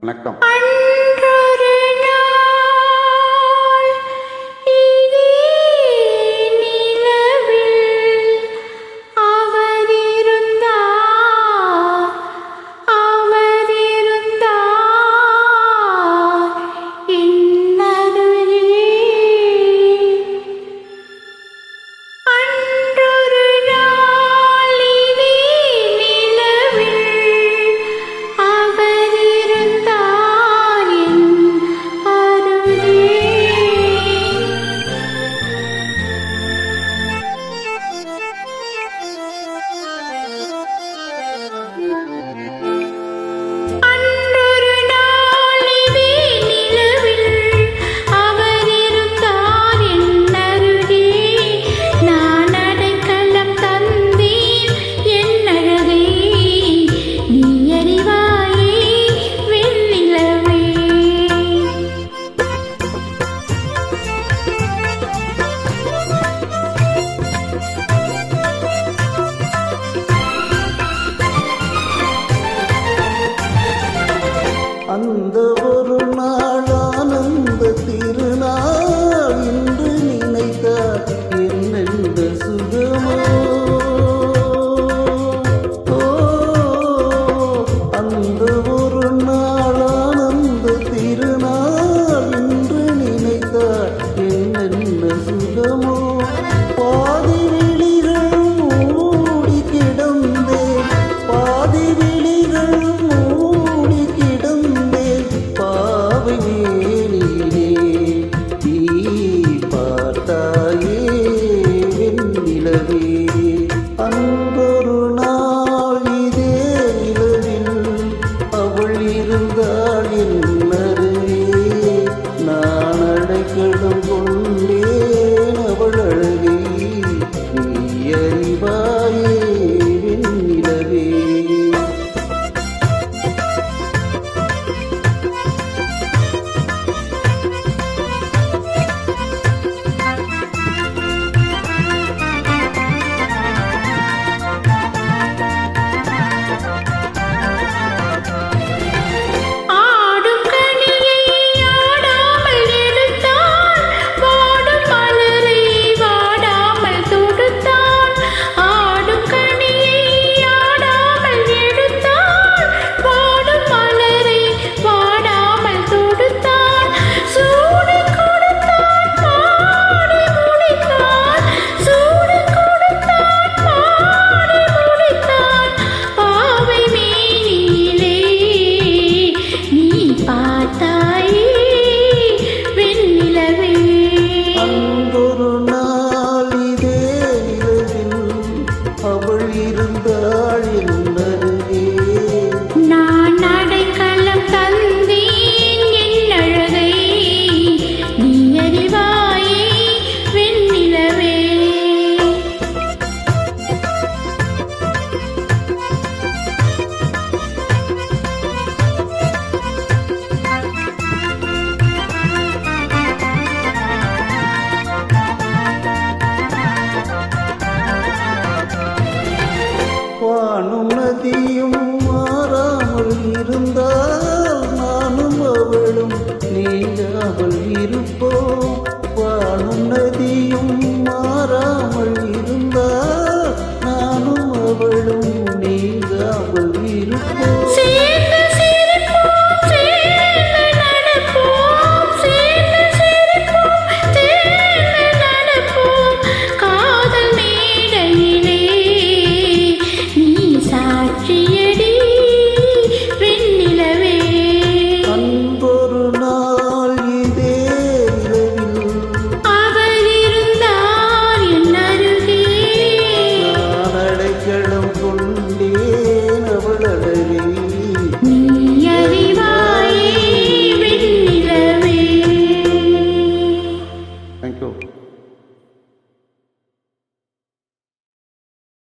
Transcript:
வணக்கம். போதிலுமோ பாதி விழிகள் மூடி கிடந்தேன் பாதி விழிகள் மூடி கிடந்தேன் பாவை மேலிலே நீ பார்த்தாயே நிலவே அறியாமல் இரு